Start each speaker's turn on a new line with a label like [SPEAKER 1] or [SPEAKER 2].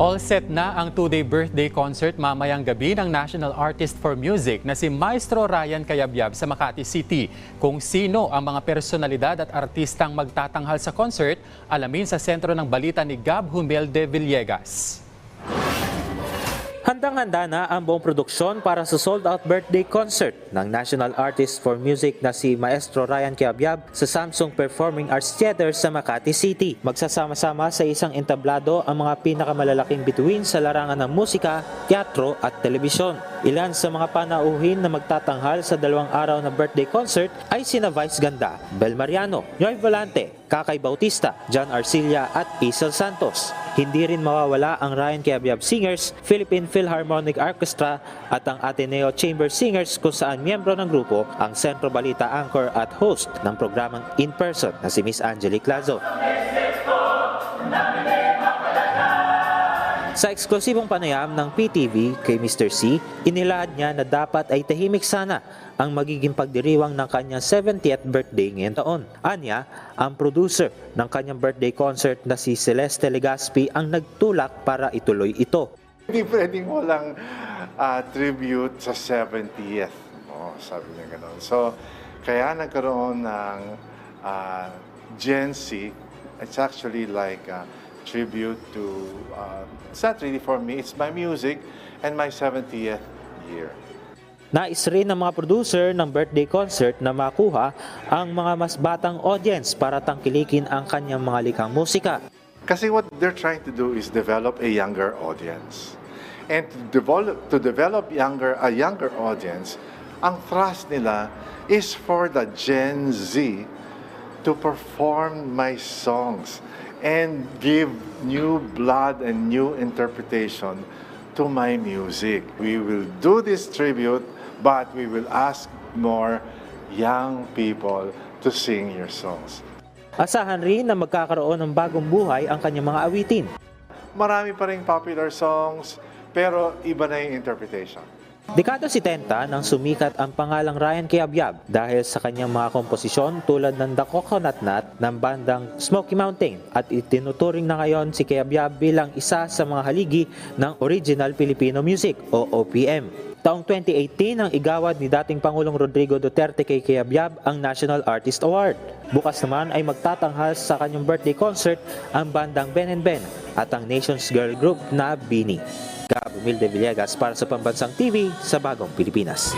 [SPEAKER 1] All set na ang two-day birthday concert mamayang gabi ng National Artist for Music na si Maestro Ryan Cayabyab sa Makati City. Kung sino ang mga personalidad at artistang magtatanghal sa concert, alamin sa sentro ng balita ni Gab Humel de Villegas.
[SPEAKER 2] Handang-handa na ang buong produksyon para sa sold-out birthday concert ng National Artist for Music na si Maestro Ryan Kiabyab sa Samsung Performing Arts Theater sa Makati City. Magsasama-sama sa isang entablado ang mga pinakamalalaking bituin sa larangan ng musika, teatro at telebisyon. Ilan sa mga panauhin na magtatanghal sa dalawang araw na birthday concert ay sina Vice Ganda, Bel Mariano, Joy Volante, Kakay Bautista, John Arcilla at Isel Santos. Hindi rin mawawala ang Ryan Kiabyab Singers, Philippine Philharmonic Orchestra at ang Ateneo Chamber Singers kung saan miyembro ng grupo ang Centro Balita Anchor at host ng programang In Person na si Miss Angelique Lazo. Sa eksklusibong panayam ng PTV kay Mr. C, inilahad niya na dapat ay tahimik sana ang magiging pagdiriwang ng kanyang 70th birthday ngayon taon. Anya, ang producer ng kanyang birthday concert na si Celeste Legaspi ang nagtulak para ituloy ito.
[SPEAKER 3] Hindi pwedeng walang ah, tribute sa 70th. Oh, sabi niya gano'n. So, kaya nagkaroon ng ah, Gen Z. It's actually like a tribute to, uh, it's not really for me, it's my music and my 70th year.
[SPEAKER 2] Nais rin ng mga producer ng birthday concert na makuha ang mga mas batang audience para tangkilikin ang kanyang mga likhang musika.
[SPEAKER 3] Kasi what they're trying to do is develop a younger audience. And to develop, to develop younger, a younger audience, ang thrust nila is for the Gen Z to perform my songs and give new blood and new interpretation to my music. We will do this tribute, but we will ask more young people to sing your songs.
[SPEAKER 2] Asahan rin na magkakaroon ng bagong buhay ang kanyang mga awitin.
[SPEAKER 3] marami pa rin popular songs, pero iba na yung interpretation.
[SPEAKER 2] Dekada 70 nang sumikat ang pangalang Ryan Kiabyab dahil sa kanyang mga komposisyon tulad ng The Coconut Nut ng bandang Smoky Mountain at itinuturing na ngayon si Kiabyab bilang isa sa mga haligi ng Original Filipino Music o OPM. Taong 2018 ang igawad ni dating Pangulong Rodrigo Duterte kay Kiabyab ang National Artist Award. Bukas naman ay magtatanghal sa kanyang birthday concert ang bandang Ben and Ben at ang Nation's Girl Group na Bini. Gabo Mil de Villegas para sa Pambansang TV sa Bagong Pilipinas.